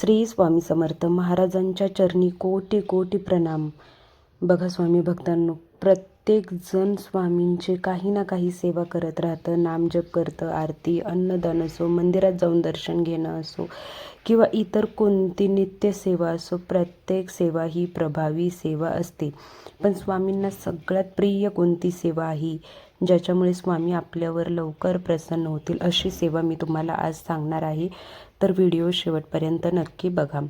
श्री स्वामी समर्थ महाराजांच्या चरणी कोटी कोटी प्रणाम. बघा स्वामी भक्तांनो प्रत्येक जण स्वामींचे काही ना काही सेवा करत राहतं नामजप करतं आरती अन्नदान असो मंदिरात जाऊन दर्शन घेणं असो किंवा इतर कोणती नित्य सेवा असो प्रत्येक सेवा ही प्रभावी सेवा असते. पण स्वामींना सगळ्यात प्रिय कोणती सेवा ही ज्याच्यामुळे स्वामी आपल्यावर लवकर प्रसन्न होतील अशी सेवा मी तुम्हाला आज सांगणार आहे. तर व्हिडिओ शेवटपर्यंत नक्की बघा.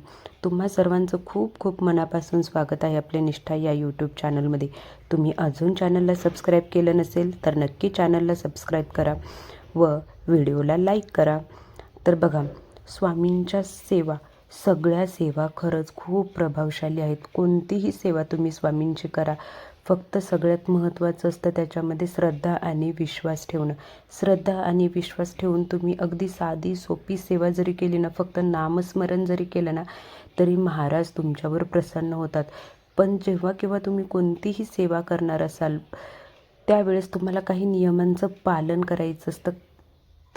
तुम्हा सर्वांचं खूप खूप मनापासून स्वागत आहे आपल्या निष्ठा या यूट्यूब चॅनलमध्ये तुम्ही अजून चॅनलला सबस्क्राईब केलं नसेल तर नक्की चॅनलला सबस्क्राईब करा व व्हिडिओला लाईक करा. तर बघा स्वामींच्या सेवा सगळ्या सेवा खरंच खूप प्रभावशाली आहेत. कोणतीही सेवा तुम्ही स्वामींची करा. फक्त सगळ्यात महत्त्वाचं असतं त्याच्यामध्ये श्रद्धा आणि विश्वास ठेवणं. श्रद्धा आणि विश्वास ठेवून तुम्ही अगदी साधी सोपी सेवा जरी केली ना फक्त नामस्मरण जरी केलं ना तरी महाराज तुमच्यावर प्रसन्न होतात. पण जेव्हा केव्हा तुम्ही कोणतीही सेवा करणार असाल त्यावेळेस तुम्हाला काही नियमांचं पालन करायचं असतं.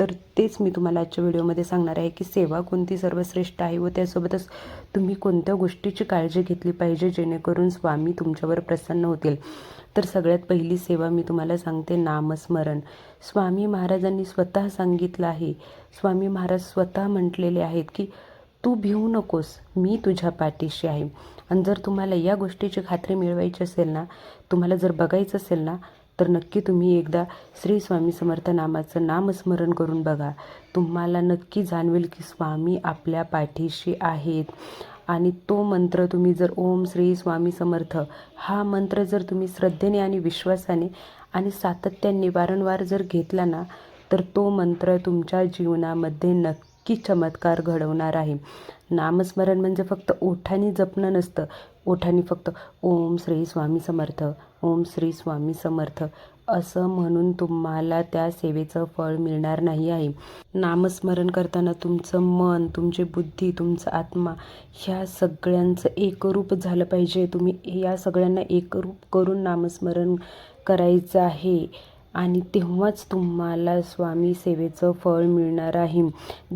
तर तेच मी तुम्हाला आजच्या व्हिडिओमध्ये सांगणार आहे की सेवा कोणती सर्वश्रेष्ठ आहे व त्यासोबतच तुम्ही कोणत्या गोष्टीची काळजी घेतली पाहिजे जेणेकरून स्वामी तुमच्यावर प्रसन्न होतील. तर सगळ्यात पहिली सेवा मी तुम्हाला सांगते नामस्मरण. स्वामी महाराजांनी स्वतः सांगितलं आहे स्वामी महाराज स्वतः म्हटलेले आहेत की तू भिवू नकोस मी तुझ्या पाठीशी आहे. आणि जर तुम्हाला या गोष्टीची खात्री मिळवायची असेल ना तुम्हाला जर बघायचं असेल ना तर नक्की तुम्ही एकदा श्री स्वामी समर्थ नामाचं नामस्मरण करून बघा. तुम्हाला नक्की जाणवेल की स्वामी आपल्या पाठीशी आहेत. आणि तो मंत्र तुम्ही जर ओम श्री स्वामी समर्थ हा मंत्र जर तुम्ही श्रद्धेने आणि विश्वासाने आणि सातत्याने वारंवार जर घेतला ना तर तो मंत्र तुमच्या जीवनामध्ये नक्की चमत्कार घडवणार आहे. नामस्मरण म्हणजे फक्त ओठाने जपणं नसतं ओठांनी फक्त ओम श्री स्वामी समर्थ ओम श्री स्वामी समर्थ असं म्हणून तुम्हाला त्या सेवेचं फळ मिळणार नाही आहे. नामस्मरण करताना तुमचं मन तुमची बुद्धी तुमचा आत्मा ह्या सगळ्यांचं एकरूप झालं पाहिजे. तुम्ही या सगळ्यांना एकरूप करून नामस्मरण करायचं आहे. आणि तेव्हाच तुम्हाला स्वामी सेवेचं फळ मिळणार आहे.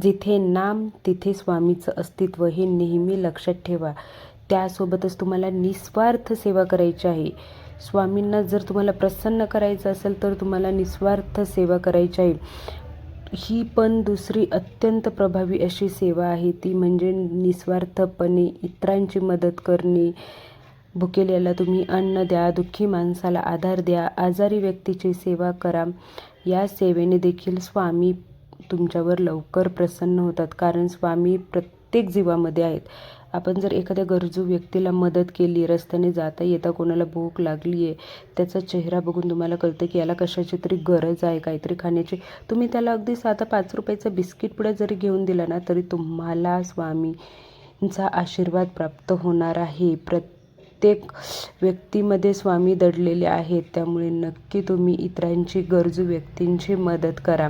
जिथे नाम तिथे स्वामीचं अस्तित्व हे नेहमी लक्षात ठेवा. त्यासोबतच तुम्हाला निस्वार्थ सेवा करायची आहे. स्वामींना जर तुम्हाला प्रसन्न करायचं असेल तर तुम्हाला निस्वार्थ सेवा करायची आहे. ही पण दुसरी अत्यंत प्रभावी अशी सेवा आहे. ती म्हणजे निस्वार्थपणे इतरांची मदत करणे. भुकेल्याला तुम्ही अन्न द्या दुःखी माणसाला आधार द्या आजारी व्यक्तीची सेवा करा. या सेवेने देखील स्वामी तुमच्यावर लवकर प्रसन्न होतात कारण स्वामी प्रत्येक जीवामध्ये आहेत. आपण जर एखाद्या गरजू व्यक्तीला मदत केली रस्त्याने जाता येता कोणाला भूक लागली आहे त्याचा चेहरा बघून तुम्हाला कळतं की याला कशाची तरी गरज आहे काहीतरी खाण्याची. तुम्ही त्याला अगदी साधा पाच रुपयाचा बिस्किट पुढे जरी घेऊन दिला ना तरी तुम्हाला स्वामींचा आशीर्वाद प्राप्त होणार आहे. प्रत्येक व्यक्तीमध्ये स्वामी दडलेले आहेत त्यामुळे नक्की तुम्ही इतरांची गरजू व्यक्तींची मदत करा.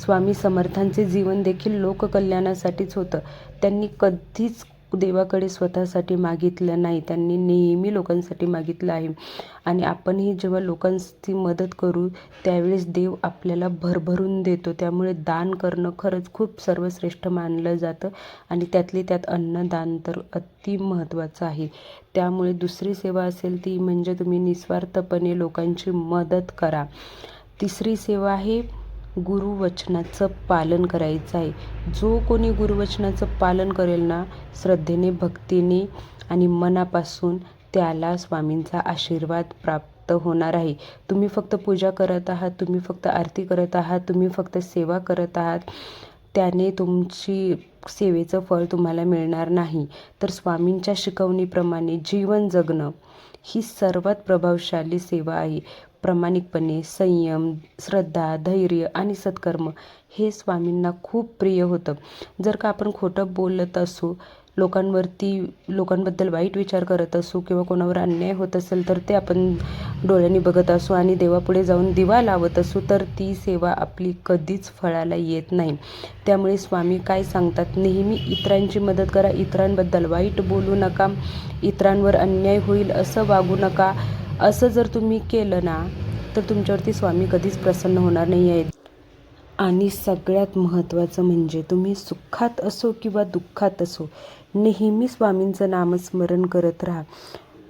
स्वामी समर्थांचे जीवन देखील लोककल्याणासाठीच होतं. त्यांनी कधीच देवाकडे स्वतःसाठी मागितलं नाही. त्यांनी नेहमी लोकांसाठी मागितलं आहे. आणि आपणही जेव्हा लोकांची मदत करू त्यावेळेस देव आपल्याला भरभरून देतो. त्यामुळे दान करणं खरंच खूप सर्वश्रेष्ठ मानलं जातं. आणि त्यातली त्यात अन्नदान तर अति महत्त्वाचं आहे. त्यामुळे दुसरी सेवा असेल ती म्हणजे तुम्ही निस्वार्थपणे लोकांची मदत करा. तिसरी सेवा आहे गुरुवचनाचं पालन करायचं आहे. जो कोणी गुरुवचनाचं पालन करेल ना श्रद्धेने भक्तीने आणि मनापासून त्याला स्वामींचा आशीर्वाद प्राप्त होणार आहे. तुम्ही फक्त पूजा करत आहात तुम्ही फक्त आरती करत आहात तुम्ही फक्त सेवा करत आहात त्याने तुमची सेवेचं फळ तुम्हाला मिळणार नाही. तर स्वामींच्या शिकवणीप्रमाणे जीवन जगणं ही सर्वात प्रभावशाली सेवा आहे. प्रामाणिकपणे संयम श्रद्धा धैर्य आणि सत्कर्म हे स्वामींना खूप प्रिय होतं. जर का आपण खोटं बोलत असू लोकांवरती लोकांबद्दल वाईट विचार करत असू किंवा कोणावर अन्याय होत असेल तर ते आपण डोळ्यांनी बघत असू आणि देवापुढे जाऊन दिवा लावत असू तर ती सेवा आपली कधीच फळाला येत नाही. त्यामुळे स्वामी काय सांगतात? नेहमी इतरांची मदत करा. इतरांबद्दल वाईट बोलू नका. इतरांवर अन्याय होईल असं वागू नका. असं जर तुम्ही केलं ना तर तुमच्यावरती स्वामी कधीच प्रसन्न होणार नाही आहेत आणि सगळ्यात महत्त्वाचं म्हणजे तुम्ही सुखात असो किंवा दुःखात असो नेहमी स्वामींचं नामस्मरण करत राहा.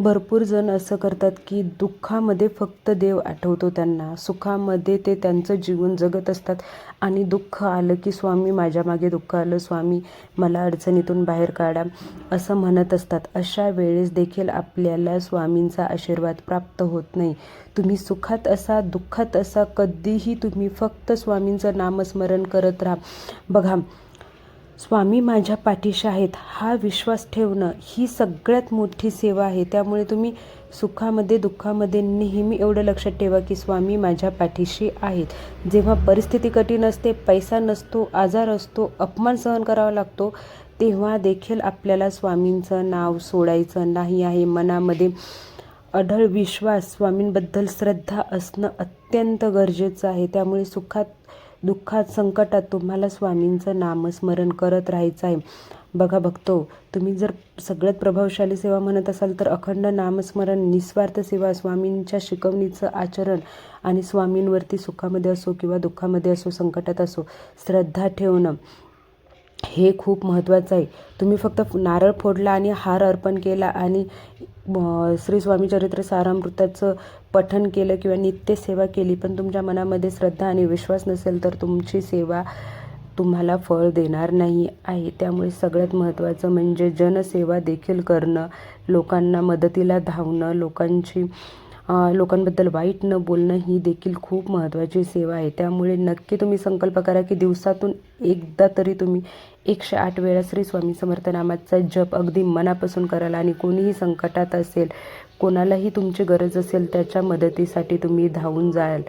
भरपूर जण असं करतात की दुःखामध्ये फक्त देव आठवतो त्यांना. सुखामध्ये ते त्यांचं जीवन जगत असतात. आणि दुःख आलं की स्वामी माझ्या मागे दुःख आलं. स्वामी मला अडचणीतून बाहेर काढा. असं म्हणत असतात. अशा वेळेस देखील आपल्याला स्वामींचा आशीर्वाद प्राप्त होत नाही. तुम्ही सुखात असा दुःखात असा कधीही तुम्ही फक्त स्वामींचं नामस्मरण करत राहा. बघा स्वामी माझ्या पाठीशी आहेत. हा विश्वास ठेवणं ही सगळ्यात मोठी सेवा आहे. त्यामुळे तुम्ही सुखामध्ये दुःखामध्ये नेहमी एवढं लक्षात ठेवा की स्वामी माझ्या पाठीशी आहेत. जेव्हा परिस्थिती कठीण असते पैसा नसतो आजार असतो अपमान सहन करावा लागतो तेव्हा देखील आपल्याला स्वामींचं नाव सोडायचं नाही आहे. मनामध्ये अढळ विश्वास स्वामींबद्दल श्रद्धा असणं अत्यंत गरजेचं आहे. त्यामुळे सुखात दुःखात संकटात तुम्हाला स्वामींचं नामस्मरण करत राहायचं आहे. बघा बघतो तुम्ही जर सगळ्यात प्रभावशाली सेवा म्हणत असाल तर अखंड नामस्मरण निस्वार्थ सेवा स्वामींच्या शिकवणीचं आचरण आणि स्वामींवरती सुखामध्ये असो किंवा दुःखामध्ये असो संकटात असो श्रद्धा ठेवणं हे खूप महत्त्वाचं आहे. तुम्ही फक्त नारळ फोडला आणि हार अर्पण केला आणि श्री स्वामी चरित्र सारामृताचं पठन केलं किंवा नित्य सेवा केली पण तुमच्या मनामध्ये श्रद्धा आणि विश्वास नसेल तर तुमची सेवा तुम्हाला फळ देणार नाही आहे. त्यामुळे सगळ्यात महत्त्वाचं म्हणजे जनसेवा देखील करणं लोकांना मदतीला धावणं लोकांची लोकांबद्दल वाईट न बोलणं ही देखील खूप महत्त्वाची सेवा आहे. त्यामुळे नक्की तुम्ही संकल्प करा की दिवसातून एकदा तरी तुम्ही एकशे आठ वेळा श्री स्वामी समर्थ नामाचा जप अगदी मनापासून कराल आणि कोणीही संकटात असेल कोणालाही तुमची गरज असेल त्याच्या मदतीसाठी तुम्ही धावून जाल.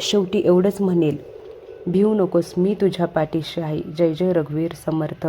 शेवटी एवढंच म्हणेल भिवू नकोस मी तुझ्या पाठीशी आहे. जय जय रघुवीर समर्थ.